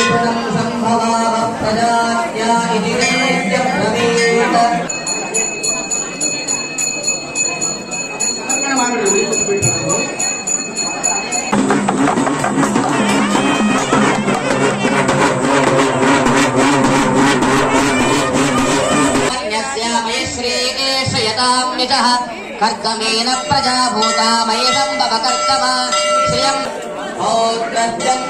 विपुलं सम्भवाः प्रजात्या इति कर्तमेन प्रजा भूता मयेषम् भव कर्तमा श्रियम् ओद्रव्यम्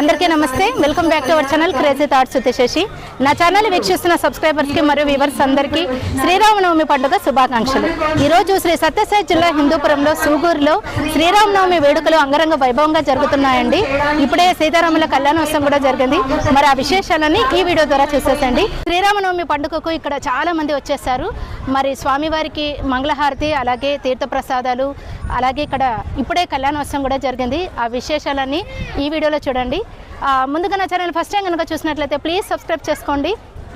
అందరికీ నమస్తే. Welcome back to our channel crazy thoughts Shashi నా ఛానల్ వీక్షిస్తున్న సబ్స్క్రైబర్స్కి మరియు వ్యూవర్స్ అందరికీ శ్రీరామనవమి పండుగ శుభాకాంక్షలు. ఈరోజు శ్రీ సత్యసాయి జిల్లా హిందూపురంలో సూగూరులో శ్రీరామనవమి వేడుకలు అంగరంగ వైభవంగా జరుగుతున్నాయండి. ఇప్పుడే సీతారాముల కళ్యాణోత్సవం కూడా జరిగింది. మరి ఆ విశేషాలని ఈ వీడియో ద్వారా చూసేసండి శ్రీరామనవమి పండుగకు ఇక్కడ చాలా మంది వచ్చేసారు మరి స్వామివారికి మంగళహారతి అలాగే తీర్థప్రసాదాలు అలాగే ఇక్కడ ఇప్పుడే కళ్యాణోత్సవం కూడా జరిగింది. ఆ విశేషాలన్నీ ఈ వీడియోలో చూడండి. ముందుగా నా ఛానల్ ఫస్ట్ టైం కనుక చూసినట్లయితే ప్లీజ్ సబ్స్క్రైబ్ చేసుకోండి.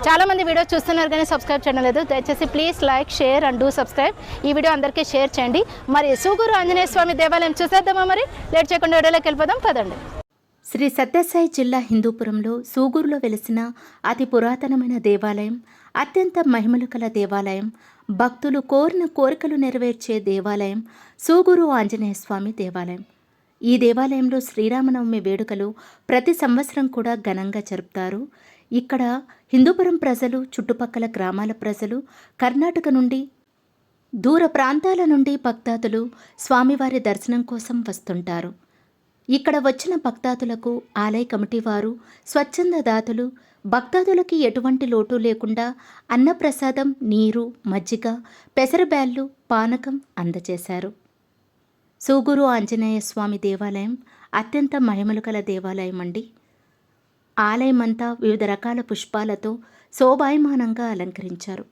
చాలా మంది వీడియో చూస్తున్నారు కానీ సబ్స్క్రైబ్ చేయడం లేదు. దయచేసి please like share and do subscribe ఈ వీడియో అందరికీ షేర్ చేయండి. మరి సూగూరు ఆంజనేయ స్వామి దేవాలయం చూసేద్దామా మరి? లేట్ చేయకుండా వీడియోలోకి వెళ్ళిపోదాం. పదండి. శ్రీ సత్యసాయి జిల్లా హిందూపురంలో సూగూరులో వెలిసిన అతి పురాతనమైన దేవాలయం అత్యంత మహిమలు కల దేవాలయం భక్తులు కోరిన కోరికలు నెరవేర్చే దేవాలయం సూగూరు ఆంజనేయ స్వామి దేవాలయం. ఈ దేవాలయంలో శ్రీరామనవమి వేడుకలు ప్రతి సంవత్సరం కూడా ఘనంగా జరుపుతారు. ఇక్కడ హిందూపురం ప్రజలు చుట్టుపక్కల గ్రామాల ప్రజలు కర్ణాటక నుండి దూర ప్రాంతాల నుండి భక్తాదులు స్వామివారి దర్శనం కోసం వస్తుంటారు. ఇక్కడ వచ్చిన భక్తాదులకు ఆలయ కమిటీ వారు స్వచ్ఛంద దాతలు భక్తాదులకి ఎటువంటి లోటు లేకుండా అన్నప్రసాదం నీరు మజ్జిగ పెసరబ్యాళ్ళు పానకం అందజేశారు. సూగురు ఆంజనేయ స్వామి దేవాలయం అత్యంత మహిమలు కల దేవాలయం అండి. ఆలయమంతా వివిధ రకాల పుష్పాలతో శోభాయమానంగా అలంకరించారు.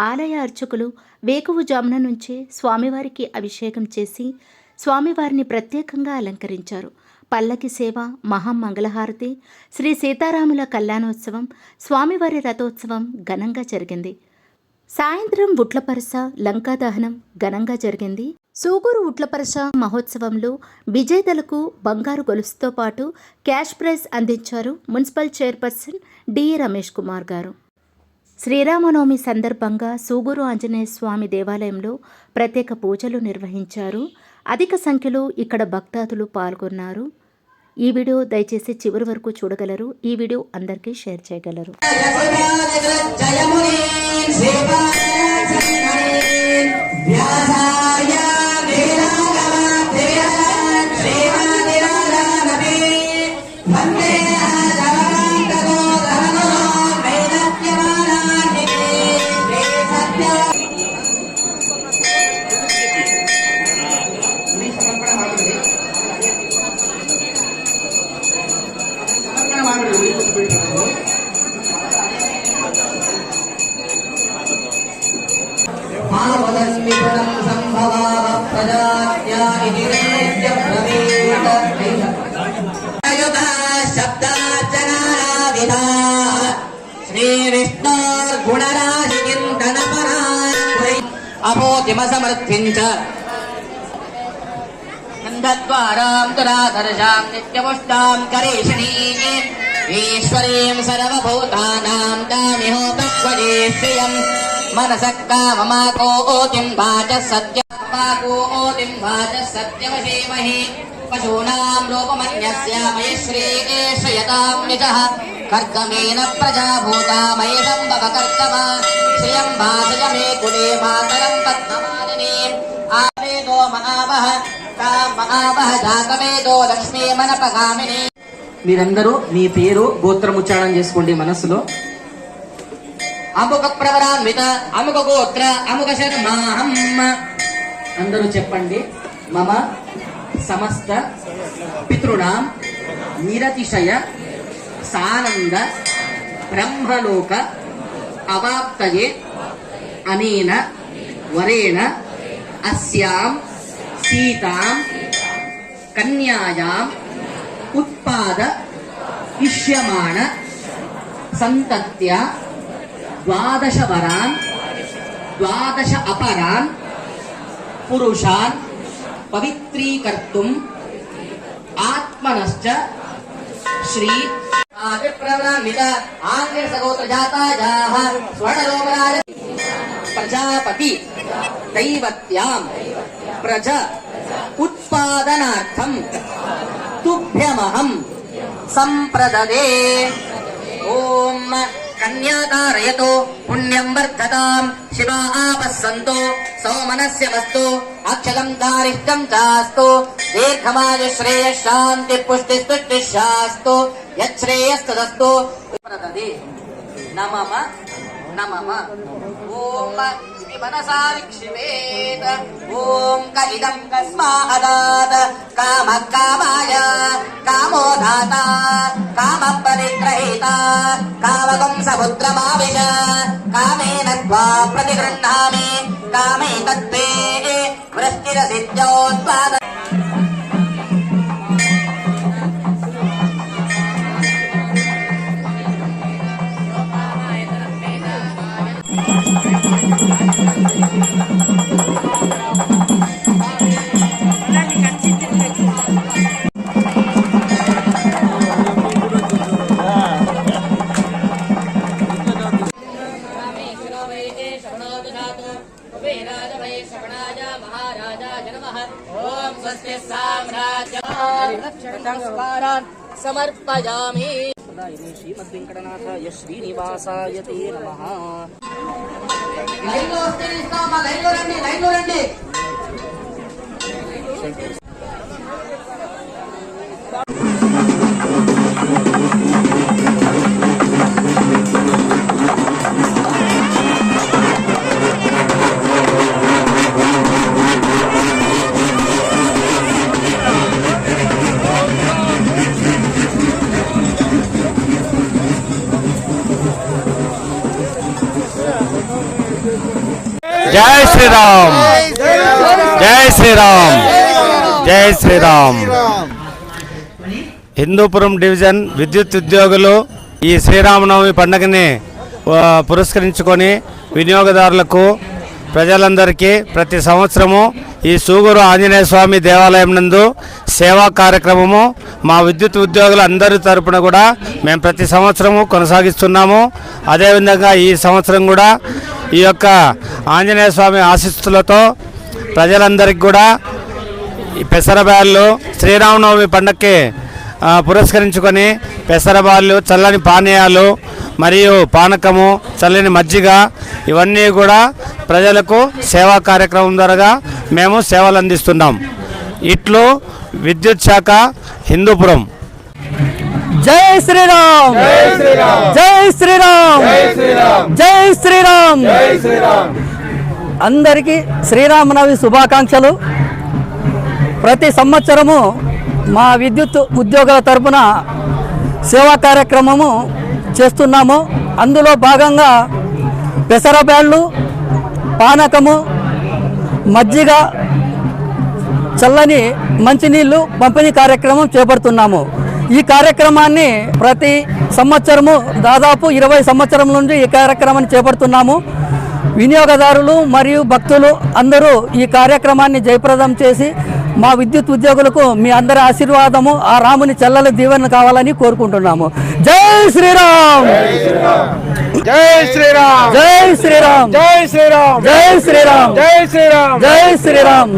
ఆలయ అర్చకులు వేకువజామున నుంచే స్వామివారికి అభిషేకం చేసి స్వామివారిని ప్రత్యేకంగా అలంకరించారు. పల్లకి సేవ మహామంగళహారతి శ్రీ సీతారాముల కళ్యాణోత్సవం స్వామివారి రథోత్సవం ఘనంగా జరిగింది. సాయంత్రం బుట్లపరస లంకా దహనం ఘనంగా జరిగింది. సూగూరు ఉట్లపరస మహోత్సవంలో విజేతలకు బంగారు గొలుసుతో పాటు క్యాష్ ప్రైజ్ అందించారు municipal chairperson D Ramesh Kumar garu. Sri Rama Navami సందర్భంగా సూగూరు ఆంజనేయ స్వామి దేవాలయంలో ప్రత్యేక పూజలు నిర్వహించారు. అధిక సంఖ్యలో ఇక్కడ భక్తాదులు పాల్గొన్నారు. ఈ వీడియో దయచేసి చివరి వరకు చూడగలరు. ఈ వీడియో అందరికీ షేర్ చేయగలరు. జయమునీన్ అపోతిమసమర్థించ గంధద్వారాం దురాదర్శాం నిత్యపుష్టాం కరీషణీం ఈశ్వరీం సర్వభూతానాం దామిహోతస్వజేశ్రియం మనసక్కామమాకోతిం వాచ సత్య करेषणीम् ईश्वरीं सर्वभूतानां दामिहोपक्वजे श्रियम् मनसः काममाकोतिं वाचः सत्य वाकोतिं वाचः सत्यमशीमहि పశూనాం రూపమన్యస్య మయశ్రీయేష యతాం నిజః కర్దమేన ప్రజాభూతామయేషం భవకర్తమ శ్రియం భాసయ మే కులే మాతరం పద్మమాలిని ఆవేదో మహావహ తాం మహావహ జాతవేదో లక్ష్మీ మనపగామిని మీరందరూ మీ పేరు గోత్రం ఉచ్చారణం చేసుకోండి మనస్సులో అముక ప్రవరాన్విత అముక గోత్ర అముక శర్మాహం అందరూ చెప్పండి. మమ సమస్త పితృణాం నిరతిశయ సానంద బ్రహ్మలోక అవాప్తయే అనేన వరేణ అస్యాం సీతాం కన్యాయాం ఉత్పాద ఇష్యమాణ సంతత్య ద్వాదశ వరాన్ ద్వాదశ అపరాన్ पुरुषान् पवित्रीकर्तुम् आत्मन श्री विप्रवणान्वित प्रजापति दैवत्याम् प्रज उत्पादनार्थम् तुभ्यमहम् सम्प्रददे। కన్యాకారయతో పుణ్యం వర్ధతాం. శివా ఆపస్సంతో సోమనస్య వస్తు అక్షరం దారిష్టం చాస్తు దీర్ఘమాయ శ్రేయ శాంతి పుష్టి స్తుష్టి శాస్తు యశ్రేయస్తదస్తు నమమ నమమ. ఓం ఇతి మనసా విక్షిపేత ఓం క ఇదం కస్మాదాత్ కామ కామాయ కామో దాత కామ పరిగ్రహీత కామకం సముద్రమావిశ కామేన త్వా ప్రతిగృహ్ణామి సమర్పయామి. శ్రీమద్వెంకటనాథాయ శ్రీనివాసాయ తే నమః. లైన్లో వస్తే ఇస్తామా లైన్లో రండి లైన్లో రండి. జై శ్రీరామ్. జై శ్రీరామ్. జై శ్రీరామ్. హిందూపురం డివిజన్ విద్యుత్ ఉద్యోగులు ఈ శ్రీరామనవమి పండుగని పురస్కరించుకొని వినియోగదారులకు ప్రజలందరికీ ప్రతి సంవత్సరము ఈ సూగూరు ఆంజనేయ స్వామి దేవాలయం నందు సేవా కార్యక్రమము మా విద్యుత్ ఉద్యోగులు అందరి తరపున కూడా మేము ప్రతి సంవత్సరము కొనసాగిస్తున్నాము. అదేవిధంగా ఈ సంవత్సరం కూడా ఈ యొక్క ఆంజనేయ స్వామి ఆశిస్తులతో ప్రజలందరికీ కూడా ఈ శ్రీరామనవమి పండక్కి పురస్కరించుకొని పెసరబాళ్ళు చల్లని పానీయాలు మరియు పానకము చల్లని మజ్జిగ ఇవన్నీ కూడా ప్రజలకు సేవా కార్యక్రమం ద్వారా మేము సేవలు అందిస్తున్నాం. ఇట్లు విద్యుత్ శాఖ హిందూపురం. జై శ్రీరామ్. జై శ్రీరామ్. జై శ్రీరామ్. అందరికీ శ్రీరామనవమి శుభాకాంక్షలు. ప్రతి సంవత్సరము మా విద్యుత్ ఉద్యోగుల తరపున సేవా కార్యక్రమము చేస్తున్నాము. అందులో భాగంగా పెసర బ్యాళ్ళు పానకము మజ్జిగ చల్లని మంచినీళ్ళు పంపిణీ కార్యక్రమం చేపడుతున్నాము. ఈ కార్యక్రమాన్ని ప్రతి సంవత్సరము దాదాపు ఇరవై సంవత్సరం నుండి ఈ కార్యక్రమాన్ని చేపడుతున్నాము. వినియోగదారులు మరియు భక్తులు అందరూ ఈ కార్యక్రమాన్ని జయప్రదం చేసి మా విద్యుత్ ఉద్యోగులకు మీ అందరి ఆశీర్వాదము ఆ రాముని చల్లని దీవెన కావాలని కోరుకుంటున్నాము. జై శ్రీరామ్! జై శ్రీరామ్! జై శ్రీరామ్! జై శ్రీరామ్! జై శ్రీరామ్! జై శ్రీరామ్! జై శ్రీరామ్!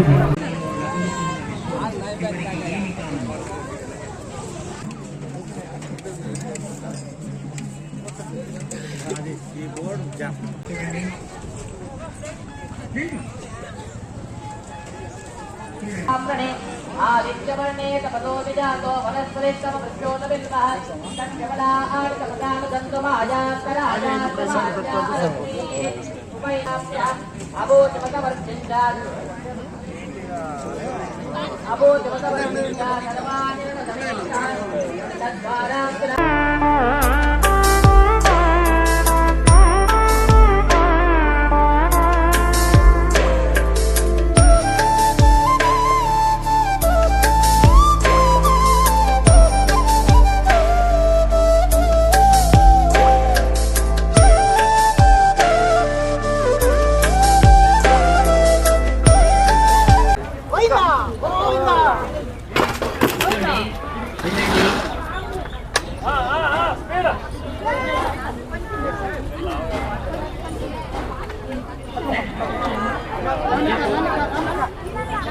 आदित्यवर्णेतपदोऽभिजातो वनस्पतिस्तमपृष्ठोतबिन्दः अभूतमतवर्चिञ्चात् अभूतमतवर्चिञ्चात् सर्वान् तद्वारान्तरा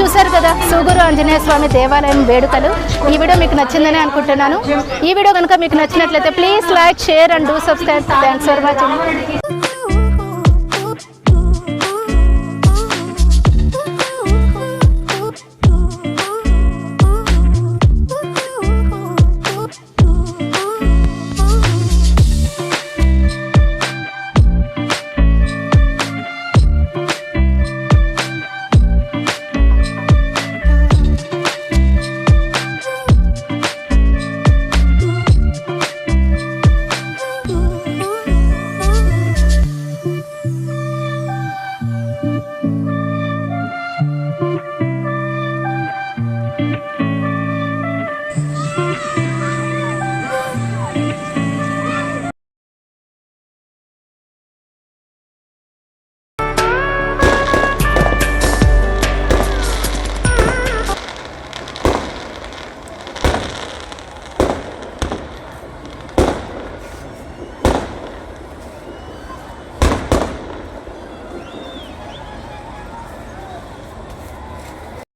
చూశారు కదా. సూగురు ఆంజనేయ స్వామి దేవాలయం వేడుకలు. ఈ వీడియో మీకు నచ్చిందని అనుకుంటున్నాను. ఈ వీడియో కనుక మీకు నచ్చినట్లయితే please like share and do subscribe. Thanks for watching